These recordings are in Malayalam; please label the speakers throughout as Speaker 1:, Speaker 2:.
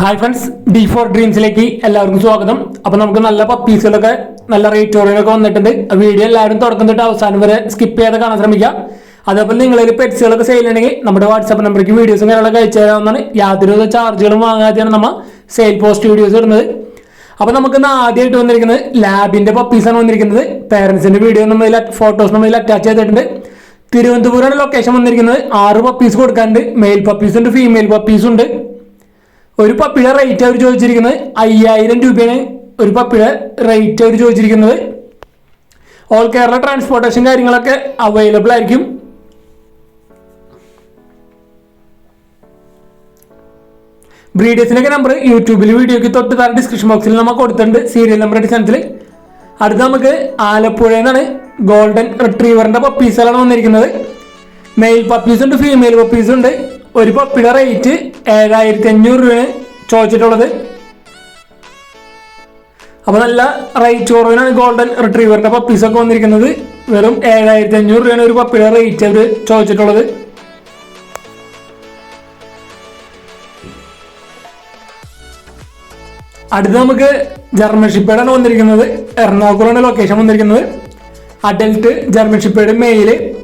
Speaker 1: ഹായ് ഫ്രണ്ട്സ് ഡി ഫോർ ഡ്രീംസിലേക്ക് എല്ലാവർക്കും സ്വാഗതം. അപ്പൊ നമുക്ക് നല്ല പപ്പീസുകളൊക്കെ നല്ല റേറ്റോറിയൊക്കെ വന്നിട്ടുണ്ട്. വീഡിയോ എല്ലാവരും തുടക്കം തൊട്ട് അവസാനം വരെ സ്കിപ്പ് ചെയ്യാതെ കാണാൻ ശ്രമിക്കാം. അതേപോലെ നിങ്ങളിൽ പെറ്റ്സുകളൊക്കെ സെയിൽ ഉണ്ടെങ്കിൽ നമ്മുടെ വാട്സാപ്പ് നമ്പറിലേക്ക് വീഡിയോസും കാര്യങ്ങളൊക്കെ അയച്ചു തരാവുന്നതാണ്. യാതൊരു ചാർജുകളും വാങ്ങാതെയാണ് നമ്മൾ സെയിൽ പോസ്റ്റ് വീഡിയോസ് ഇടുന്നത്. അപ്പൊ നമുക്ക് ഇന്ന് ആദ്യമായിട്ട് വന്നിരിക്കുന്നത് ലാബിന്റെ പപ്പീസാണ് വന്നിരിക്കുന്നത്. പേരൻസിന്റെ വീഡിയോ നമ്മൾ ഫോട്ടോസ് നമ്മൾ അറ്റാച്ച് ചെയ്തിട്ടുണ്ട്. തിരുവനന്തപുരമാണ് ലൊക്കേഷൻ വന്നിരിക്കുന്നത്. ആറ് പപ്പീസ് കൊടുക്കാനുണ്ട്. മെയിൽ പപ്പീസ് ഉണ്ട് ഫീമെയിൽ പപ്പീസ് ഉണ്ട്. ഒരു പപ്പിയുടെ റേറ്റ് അവർ ചോദിച്ചിരിക്കുന്നത് അയ്യായിരം രൂപയാണ്. ഒരു പപ്പിയുടെ റേറ്റ് അവർ ചോദിച്ചിരിക്കുന്നത്. ഓൾ കേരള ട്രാൻസ്പോർട്ടേഷൻ കാര്യങ്ങളൊക്കെ അവൈലബിൾ ആയിരിക്കും. ബ്രീഡേഴ്സിനൊക്കെ നമ്പർ യൂട്യൂബിൽ വീഡിയോക്ക് തൊട്ട് താഴെ ഡിസ്ക്രിപ്ഷൻ ബോക്സിൽ നമ്മൾ കൊടുത്തിട്ടുണ്ട് സീരിയൽ നമ്പർ അടിസ്ഥാനത്തിൽ അടുത്ത നമുക്ക് ആലപ്പുഴയിൽ നിന്നാണ് ഗോൾഡൻ റിട്രീവറിന്റെ പപ്പീസുകളാണ് വന്നിരിക്കുന്നത്. മെയിൽ പപ്പീസ് ഉണ്ട് ഫീമെയിൽ പപ്പീസ് ഉണ്ട്. ഒരു പപ്പിയുടെ റേറ്റ് ഏഴായിരത്തി അഞ്ഞൂറ് രൂപയാണ് ചോദിച്ചിട്ടുള്ളത്. അപ്പൊ നല്ല റേറ്റ് കുറവിനാണ് ഗോൾഡൻ പപ്പീസ് ഒക്കെ വന്നിരിക്കുന്നത്. വെറും ഏഴായിരത്തി അഞ്ഞൂറ് രൂപയാണ് ഒരു പപ്പിയുടെ റേറ്റ് അവർ ചോദിച്ചിട്ടുള്ളത്. അടുത്ത് നമുക്ക് ജർമ്മൻ ഷിപ്പേഡാണ് വന്നിരിക്കുന്നത്. എറണാകുളമാണ് ലൊക്കേഷൻ വന്നിരിക്കുന്നത്. Adult German shepherd male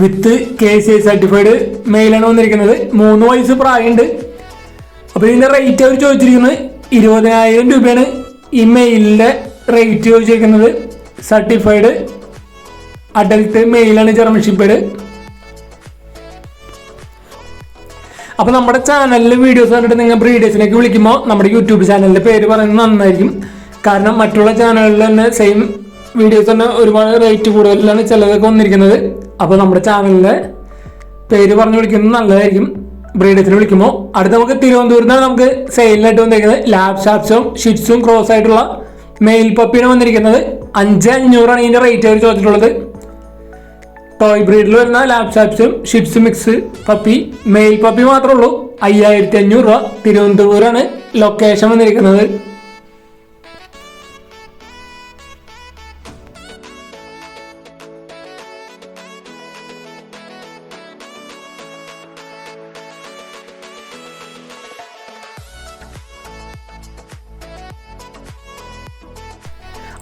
Speaker 1: with K C I certified മെയിലാണ് വന്നിരിക്കുന്നത്. മൂന്ന് വയസ്സ് പ്രായമുണ്ട്. അപ്പോൾ ഇതിന്റെ റേറ്റ് അവർ ചോദിച്ചിരിക്കുന്നത് ഇരുപതിനായിരം രൂപയാണ്. ഈ മെയിലിന്റെ റേറ്റ് ചോദിച്ചിരിക്കുന്നത് സർട്ടിഫൈഡ് അഡൽട്ട് മെയിലാണ് ജർമ്മൻ അപ്പോൾ അപ്പൊ നമ്മുടെ ചാനലിൽ വീഡിയോസ് കണ്ടിട്ട് നിങ്ങൾ ബ്രീഡേഴ്സിനൊക്കെ വിളിക്കുമ്പോൾ നമ്മുടെ യൂട്യൂബ് ചാനലിന്റെ പേര് പറയുന്നത് നന്നായിരിക്കും. കാരണം മറ്റുള്ള ചാനലിൽ തന്നെ സെയിം വീഡിയോസ് തന്നെ ഒരുപാട് റേറ്റ് കൂടുതലാണ് ചിലതൊക്കെ വന്നിരിക്കുന്നത്. അപ്പോൾ നമ്മുടെ ചാനലിലെ പേര് പറഞ്ഞു വിളിക്കുന്നത് നല്ലതായിരിക്കും. ബ്രീഡേഴ്സിനെ വിളിക്കുമ്പോൾ അടുത്ത നമുക്ക് തിരുവനന്തപുരത്താണ് നമുക്ക് സെയിലിനായിട്ട് വന്നിരിക്കുന്നത്. ലാബ് ഷാപ്സും ഷിറ്റ്സും ക്രോസ് ആയിട്ടുള്ള മെയിൽ പപ്പിയാണ് വന്നിരിക്കുന്നത്. അഞ്ച് അഞ്ഞൂറാണ് ഇതിന്റെ റേറ്റ് അവർ ചോദിച്ചിട്ടുള്ളത്. ടോയ് ബ്രീഡിൽ വരുന്ന lab ഷാപ്സും shih tzu mix puppy male puppy മാത്രമേ ഉള്ളൂ. അയ്യായിരത്തി അഞ്ഞൂറ് രൂപ തിരുവനന്തപുരമാണ് ലൊക്കേഷൻ വന്നിരിക്കുന്നത്.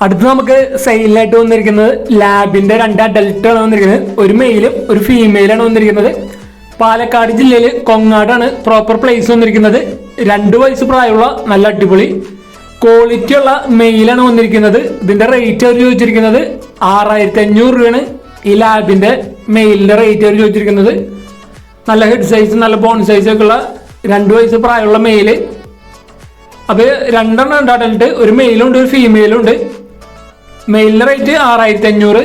Speaker 1: അടുത്ത് നമുക്ക് സെയിലായിട്ട് വന്നിരിക്കുന്നത് ലാബിന്റെ രണ്ട് അഡൽട്ട് ആണ് വന്നിരിക്കുന്നത്. ഒരു മെയിലും ഒരു ഫീമെയിലാണ് വന്നിരിക്കുന്നത്. പാലക്കാട് ജില്ലയിൽ കൊങ്ങാടാണ് പ്രോപ്പർ പ്ലേസ് വന്നിരിക്കുന്നത്. രണ്ട് വയസ്സ് പ്രായമുള്ള നല്ല അടിപൊളി ക്വാളിറ്റി ഉള്ള മെയിലാണ് വന്നിരിക്കുന്നത്. ഇതിന്റെ റേറ്റ് അവർ ചോദിച്ചിരിക്കുന്നത് ആറായിരത്തി അഞ്ഞൂറ് രൂപയാണ്. ഈ ലാബിന്റെ മെയിലിന്റെ റേറ്റ് അവർ ചോദിച്ചിരിക്കുന്നത്. നല്ല ഹെഡ് സൈസ് നല്ല ബോൺ സൈസ് ഒക്കെ ഉള്ള രണ്ട് വയസ്സ് പ്രായമുള്ള മെയിൽ അപ്പൊ രണ്ടെണ്ണം ഉണ്ട് അഡൽട്ട് ഒരു മെയിലും ഉണ്ട് ഒരു ഫീമെയിലും ഉണ്ട്. മെയിലിന്റെ റേറ്റ് ആറായിരത്തി അഞ്ഞൂറ്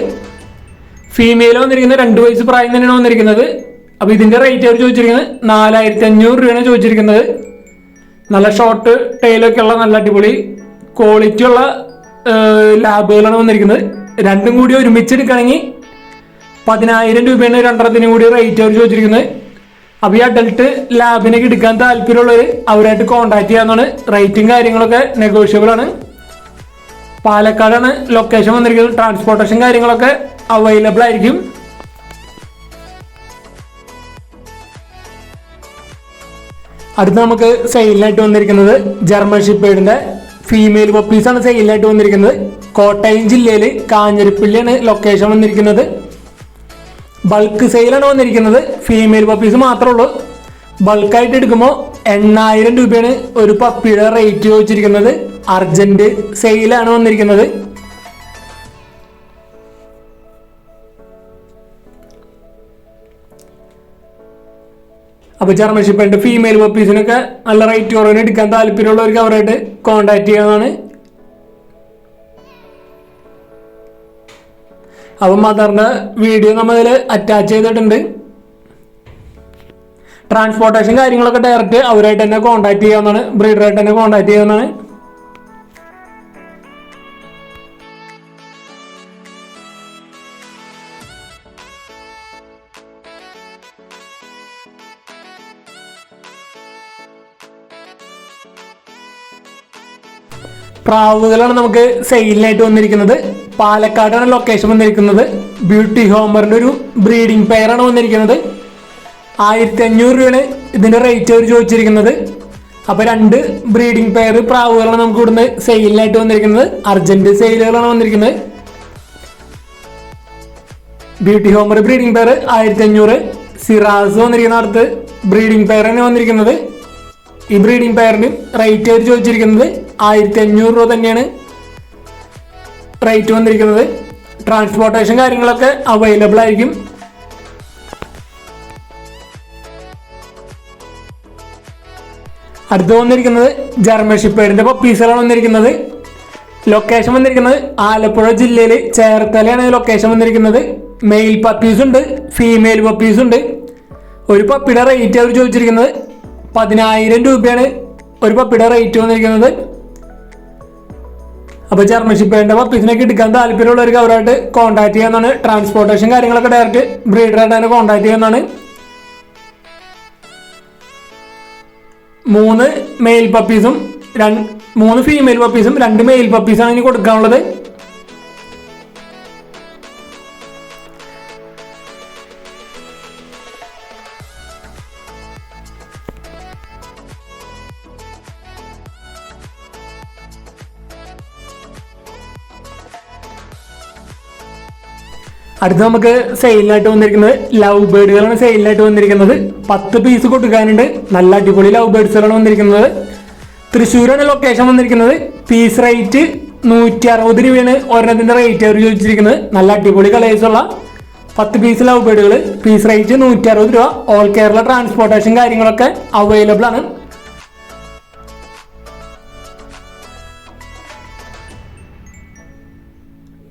Speaker 1: ഫീമെയിൽ വന്നിരിക്കുന്നത് രണ്ട് വയസ്സ് പ്രായം തന്നെയാണ് വന്നിരിക്കുന്നത്. അപ്പോൾ ഇതിന്റെ റേറ്റ് അവർ ചോദിച്ചിരിക്കുന്നത് നാലായിരത്തി അഞ്ഞൂറ് രൂപയാണ് ചോദിച്ചിരിക്കുന്നത്. നല്ല ഷോർട്ട് ടൈലൊക്കെ ഉള്ള നല്ല അടിപൊളി ക്വാളിറ്റി ഉള്ള ലാബുകളാണ് വന്നിരിക്കുന്നത്. രണ്ടും കൂടി ഒരുമിച്ച് എടുക്കുകയാണെങ്കിൽ പതിനായിരം രൂപയാണ് രണ്ടെണ്ണത്തിനും കൂടി റേറ്റ് അവർ ചോദിച്ചിരിക്കുന്നത്. അപ്പോൾ ഈ അഡൽട്ട് ലാബിനൊക്കെ എടുക്കാൻ താല്പര്യമുള്ളവർ അവരായിട്ട് കോൺടാക്ട് ചെയ്യാവുന്നതാണ്. റേറ്റും കാര്യങ്ങളൊക്കെ നെഗോഷ്യബിൾ ആണ്. പാലക്കാടാണ് ലൊക്കേഷൻ വന്നിരിക്കുന്നത്. ട്രാൻസ്പോർട്ടേഷൻ കാര്യങ്ങളൊക്കെ അവൈലബിൾ ആയിരിക്കും. അടുത്ത് നമുക്ക് സെയിലിനായിട്ട് വന്നിരിക്കുന്നത് ജർമ്മൻ ഷിപ്പേഡിന്റെ ഫീമെയിൽ പപ്പീസ് പപ്പീസാണ് സെയിലിനായിട്ട് വന്നിരിക്കുന്നത്. കോട്ടയം ജില്ലയിൽ കാഞ്ഞിരപ്പള്ളിയാണ് ലൊക്കേഷൻ വന്നിരിക്കുന്നത്. ബൾക്ക് സെയിലാണ് വന്നിരിക്കുന്നത്. ഫീമെയിൽ പപ്പീസ് മാത്രമേ ഉള്ളൂ. ബൾക്കായിട്ട് എടുക്കുമ്പോൾ എണ്ണായിരം രൂപയാണ് ഒരു പപ്പിയുടെ റേറ്റ് ചോദിച്ചിരിക്കുന്നത്. അർജന്റ് സെയിലാണ് വന്നിരിക്കുന്നത്. അപ്പൊ ജർമ്മൻ ഷിപ്പുണ്ട് ഫീമെയിൽ പപ്പീസിനൊക്കെ നല്ല റേറ്റ് കുറവിന് എടുക്കാൻ താല്പര്യമുള്ളവർക്ക് അവരായിട്ട് കോണ്ടാക്ട് ചെയ്യാവുന്നതാണ് അപ്പൊ മദറിന്റെ വീഡിയോ നമ്മൾ ഇതിൽ അറ്റാച്ച് ചെയ്തിട്ടുണ്ട്. ട്രാൻസ്പോർട്ടേഷൻ കാര്യങ്ങളൊക്കെ ഡയറക്റ്റ് അവരായിട്ട് തന്നെ കോണ്ടാക്ട് ചെയ്യാവുന്നതാണ്. ബ്രീഡറായിട്ട് തന്നെ കോണ്ടാക്ട് ചെയ്യാവുന്നതാണ്. പ്രാവുകളാണ് നമുക്ക് സെയിലിനായിട്ട് വന്നിരിക്കുന്നത്. പാലക്കാടാണ് ലൊക്കേഷൻ വന്നിരിക്കുന്നത്. ബ്യൂട്ടി ഹോമറിന്റെ ഒരു ബ്രീഡിംഗ് പെയറാണ് വന്നിരിക്കുന്നത്. ആയിരത്തി അഞ്ഞൂറ് രൂപയാണ് ഇതിന്റെ റേറ്റ് അവർ ചോദിച്ചിരിക്കുന്നത്. അപ്പോൾ രണ്ട് ബ്രീഡിംഗ് പെയർ പ്രാവുകളാണ് നമുക്ക് ഇവിടുന്ന് സെയിലിനായിട്ട് വന്നിരിക്കുന്നത്. അർജന്റ് സെയിലുകളാണ് വന്നിരിക്കുന്നത്. ബ്യൂട്ടി ഹോമർ ബ്രീഡിംഗ് പെയർ ആയിരത്തി അഞ്ഞൂറ് സിറാസ് വന്നിരിക്കുന്ന അടുത്ത് ബ്രീഡിംഗ് പെയറാണ് വന്നിരിക്കുന്നത്. ഈ ബ്രീഡിംഗ് പെയറിന് റേറ്റ് അവർ ചോദിച്ചിരിക്കുന്നത് ആയിരത്തി അഞ്ഞൂറ് രൂപ തന്നെയാണ് റേറ്റ് വന്നിരിക്കുന്നത്. ട്രാൻസ്പോർട്ടേഷൻ കാര്യങ്ങളൊക്കെ അവൈലബിൾ ആയിരിക്കും. അടുത്ത് വന്നിരിക്കുന്നത് ജർമ്മൻ ഷിപ്പേഡിന്റെ പപ്പീസുകളാണ് വന്നിരിക്കുന്നത്. ലൊക്കേഷൻ വന്നിരിക്കുന്നത് ആലപ്പുഴ ജില്ലയിൽ ചേർത്തലയാണ് ലൊക്കേഷൻ വന്നിരിക്കുന്നത്. മെയിൽ പപ്പീസ് ഉണ്ട് ഫീമെയിൽ പപ്പീസ് ഉണ്ട്. ഒരു പപ്പിയുടെ റേറ്റ് അവർ ചോദിച്ചിരിക്കുന്നത് പതിനായിരം രൂപയാണ് ഒരു പപ്പിയുടെ റേറ്റ് വന്നിരിക്കുന്നത്. അപ്പോൾ ജർമ്മൻ വേണ്ട പപ്പീസിനൊക്കെ എടുക്കാൻ താല്പര്യമുള്ളവർക്ക് അവരായിട്ട് കോൺടാക്ട് ചെയ്യാന്നാണ്. ട്രാൻസ്പോർട്ടേഷൻ കാര്യങ്ങളൊക്കെ ഡയറക്റ്റ് ബ്രീഡറായിട്ട് തന്നെ കോൺടാക്ട് ചെയ്യുന്നതാണ് മൂന്ന് മെയിൽ പപ്പീസും രണ്ട് മൂന്ന് ഫീമെയിൽ പപ്പീസും രണ്ട് മെയിൽ പപ്പീസാണ് ഇനി കൊടുക്കാനുള്ളത്. അടുത്ത് നമുക്ക് സെയിലിനായിട്ട് വന്നിരിക്കുന്നത് ലവ് ബേഡുകളാണ് സെയിലിനായിട്ട് വന്നിരിക്കുന്നത്. പത്ത് പീസ് കൊടുക്കാനുണ്ട്. നല്ല അടിപൊളി ലവ് ബേഡ്സുകളാണ് വന്നിരിക്കുന്നത്. തൃശ്ശൂരാണ് ലൊക്കേഷൻ വന്നിരിക്കുന്നത്. പീസ് റേറ്റ് നൂറ്റി അറുപത് രൂപയാണ് ഒരെണ്ണത്തിന്റെ റേറ്റ് അവർ ചോദിച്ചിരിക്കുന്നത്. നല്ല അടിപൊളി കളേഴ്സ് ഉള്ള പത്ത് പീസ് ലവ് ബേഡുകൾ പീസ് റേറ്റ് നൂറ്റി അറുപത് രൂപ. ഓൾ കേരള ട്രാൻസ്പോർട്ടേഷൻ കാര്യങ്ങളൊക്കെ അവൈലബിൾ ആണ്.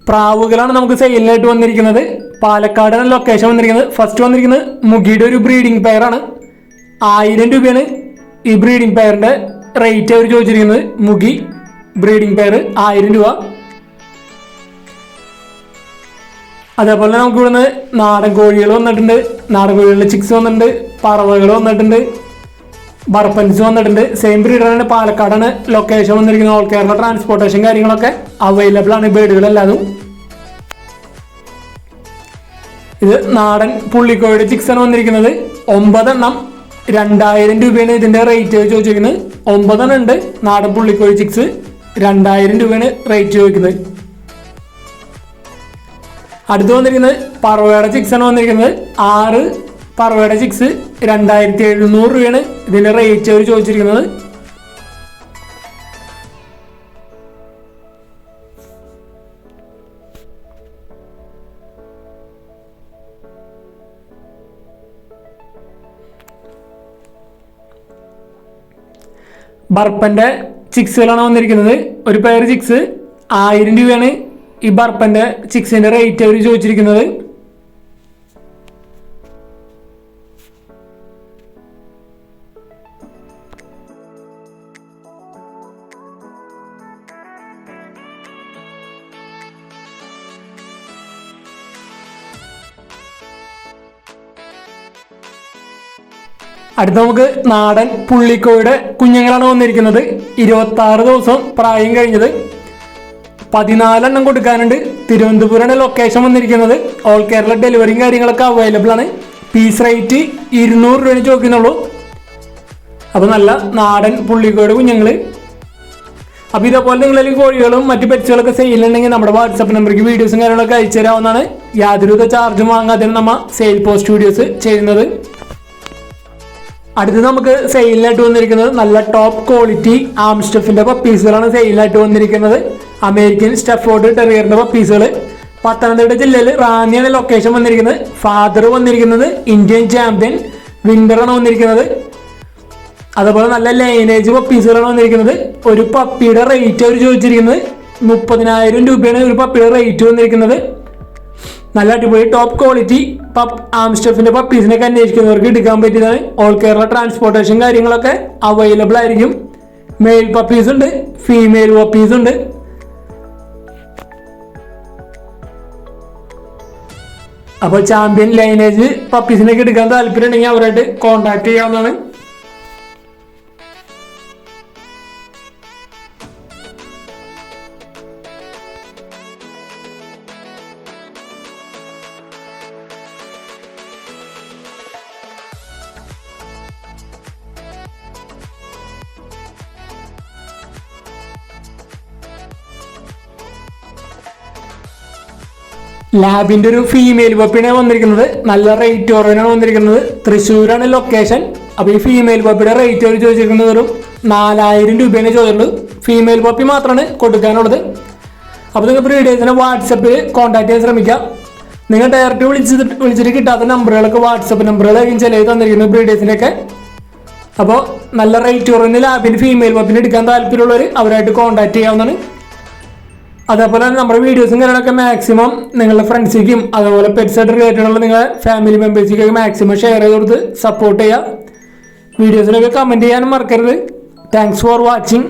Speaker 1: പ്രാവുകളാണ് നമുക്ക് സെയിലിനായിട്ട് വന്നിരിക്കുന്നത്. പാലക്കാടാണ് ലൊക്കേഷൻ വന്നിരിക്കുന്നത്. ഫസ്റ്റ് വന്നിരിക്കുന്നത് മുഗിയുടെ ഒരു ബ്രീഡിംഗ് പെയറാണ് ആയിരം രൂപയാണ് ഈ ബ്രീഡിംഗ് പെയറിന്റെ റേറ്റ് അവർ ചോദിച്ചിരിക്കുന്നത്. മുഗി ബ്രീഡിംഗ് പെയർ ആയിരം രൂപ. അതേപോലെ നമുക്ക് ഇവിടുന്ന് നാടൻ കോഴികൾ വന്നിട്ടുണ്ട്. നാടൻ കോഴികളുടെ ചിക്സ് വന്നിട്ടുണ്ട്. പറവകൾ വന്നിട്ടുണ്ട്. ബർപ്പൻസ് വന്നിട്ടുണ്ട്. സെയിം ബ്രീഡറാണ് പാലക്കാടാണ് ലൊക്കേഷൻ വന്നിരിക്കുന്നത്. ഓൾ കേരള ട്രാൻസ്പോർട്ടേഷൻ കാര്യങ്ങളൊക്കെ അവൈലബിൾ ആണ്. ബേഡുകളെല്ലാതും ഇത് നാടൻ പുള്ളിക്കോയുടെ ചിക്സൺ വന്നിരിക്കുന്നത്. ഒമ്പതെണ്ണം രണ്ടായിരം രൂപയാണ് ഇതിന്റെ റേറ്റ് ചോദിച്ചിരിക്കുന്നത്. ഒമ്പതെണ്ണം ഉണ്ട് നാടൻ പുള്ളിക്കോഴി ചിക്സ്. രണ്ടായിരം രൂപയാണ് റേറ്റ് ചോദിക്കുന്നത്. അടുത്ത് വന്നിരിക്കുന്നത് പറവയുടെ ചിക്സ് ആണ് വന്നിരിക്കുന്നത്. ആറ് പറവയുടെ ചിക്സ് രണ്ടായിരത്തി എഴുന്നൂറ് രൂപയാണ് ഇതിന്റെ റേറ്റ് അവർ ചോദിച്ചിരിക്കുന്നത്. ബർപ്പന്റെ ചിക്സുകളാണ് വന്നിരിക്കുന്നത്. ഒരു പെയർ ചിക്സ് ആയിരം രൂപയാണ് ഈ ബർപ്പന്റെ ചിക്സിന്റെ റേറ്റ് അവർ ചോദിച്ചിരിക്കുന്നത്. അടുത്ത നമുക്ക് നാടൻ പുള്ളിക്കോയുടെ കുഞ്ഞുങ്ങളാണ് വന്നിരിക്കുന്നത്. ഇരുപത്തി ആറ് ദിവസം പ്രായം കഴിഞ്ഞത്. പതിനാലെണ്ണം കൊടുക്കാനുണ്ട്. തിരുവനന്തപുരമാണ് ലൊക്കേഷൻ വന്നിരിക്കുന്നത്. ഓൾ കേരള ഡെലിവറിയും കാര്യങ്ങളൊക്കെ അവൈലബിൾ ആണ്. പീസ് റേറ്റ് ഇരുന്നൂറ് രൂപയാണ് ചോദിക്കുന്നുള്ളൂ. അപ്പോൾ നല്ല നാടൻ പുള്ളിക്കോയുടെ കുഞ്ഞുങ്ങൾ അപ്പോൾ ഇതേപോലെ നിങ്ങളിൽ കോഴികളും മറ്റു പെറ്റ്സുകളൊക്കെ സെയിലുണ്ടെങ്കിൽ നമ്മുടെ വാട്സപ്പ് നമ്പറിലേക്ക് വീഡിയോസും കാര്യങ്ങളൊക്കെ അയച്ചു തരാവുന്നതാണ്. യാതൊരുവിധ ചാർജും വാങ്ങാതെ നമ്മൾ സെയിൽ പോസ്റ്റ് വീഡിയോസ് ചെയ്യുന്നത്. അടുത്ത് നമുക്ക് സെയിലിനായിട്ട് വന്നിരിക്കുന്നത് നല്ല ടോപ്പ് ക്വാളിറ്റി ആം സ്റ്റഫിന്റെ പപ്പീസുകളാണ് സെയിലിനായിട്ട് വന്നിരിക്കുന്നത്. അമേരിക്കൻ സ്റ്റഫോർഡ് ടെറിയറിന്റെ പപ്പീസുകൾ പത്തനംതിട്ട ജില്ലയിൽ റാന്നിയാണ് ലൊക്കേഷൻ വന്നിരിക്കുന്നത്. ഫാദർ വന്നിരിക്കുന്നത് ഇന്ത്യൻ ചാമ്പ്യൻ വിന്ററാണ് വന്നിരിക്കുന്നത്. അതുപോലെ നല്ല ലൈനേജ് പപ്പീസുകളാണ് വന്നിരിക്കുന്നത്. ഒരു പപ്പിയുടെ റേറ്റ് അവർ ചോദിച്ചിരിക്കുന്നത് മുപ്പതിനായിരം രൂപയാണ് ഒരു പപ്പിയുടെ റേറ്റ് വന്നിരിക്കുന്നത്. നല്ല അടിപൊളി ടോപ്പ് ക്വാളിറ്റി ആംസ്റ്റഫിന്റെ പപ്പീസിനൊക്കെ അന്വേഷിക്കുന്നവർക്ക് എടുക്കാൻ പറ്റിയതാണ്. ഓൾ കേരള ട്രാൻസ്പോർട്ടേഷൻ കാര്യങ്ങളൊക്കെ അവൈലബിൾ ആയിരിക്കും. മെയിൽ പപ്പീസ് ഉണ്ട് ഫീമെയിൽ പപ്പീസ് ഉണ്ട്. അപ്പോൾ ചാമ്പ്യൻ ലൈനേജ് പപ്പീസിനൊക്കെ എടുക്കാൻ താല്പര്യം ഉണ്ടെങ്കിൽ അവരായിട്ട് കോൺടാക്ട് ചെയ്യാവുന്നതാണ്. ലാബിന്റെ ഒരു ഫീമെയിൽ പപ്പിയാണ് വന്നിരിക്കുന്നത്. നല്ല റേറ്റ് കുറവിനാണ് വന്നിരിക്കുന്നത്. തൃശ്ശൂരാണ് ലൊക്കേഷൻ അപ്പോൾ ഈ ഫീമെയിൽ പപ്പിയുടെ റേറ്റ് അവർ ചോദിച്ചിരിക്കുന്നത് ഒരു നാലായിരം രൂപയാണ് ചോദിച്ചിട്ടുള്ളത് ഫീമെയിൽ പപ്പി മാത്രമാണ് കൊടുക്കാനുള്ളത്. അപ്പോൾ നിങ്ങൾ ബ്രീഡേഴ്സിനെ വാട്സപ്പിൽ കോൺടാക്ട് ചെയ്യാൻ ശ്രമിക്കാം. നിങ്ങൾ ഡയറക്റ്റ് വിളിച്ചിട്ട് വിളിച്ചിട്ട് കിട്ടാത്ത നമ്പറുകളൊക്കെ വാട്സപ്പ് നമ്പറുകളായിരിക്കും ചിലവ് തന്നിരിക്കുന്നത് ബ്രീഡേഴ്സിനൊക്കെ അപ്പോൾ നല്ല റേറ്റ് കുറഞ്ഞ ലാബിന് ഫീമെയിൽ പപ്പിന് എടുക്കാൻ താല്പര്യമുള്ളവർ അവരായിട്ട് കോൺടാക്ട് ചെയ്യാവുന്നതാണ്. അതേപോലെ തന്നെ നമ്മുടെ വീഡിയോസും കാര്യങ്ങളൊക്കെ മാക്സിമം നിങ്ങളുടെ ഫ്രണ്ട്സിലേക്കും അതുപോലെ പെറ്റ്സായിട്ട് റിലേറ്റഡ് ഉള്ള നിങ്ങളുടെ ഫാമിലി മെമ്പേഴ്സിലേക്കൊക്കെ മാക്സിമം ഷെയർ ചെയ്ത് കൊടുത്ത് സപ്പോർട്ട് ചെയ്യുക വീഡിയോസിനൊക്കെ കമന്റ് ചെയ്യാനും മറക്കരുത്. Thanks for watching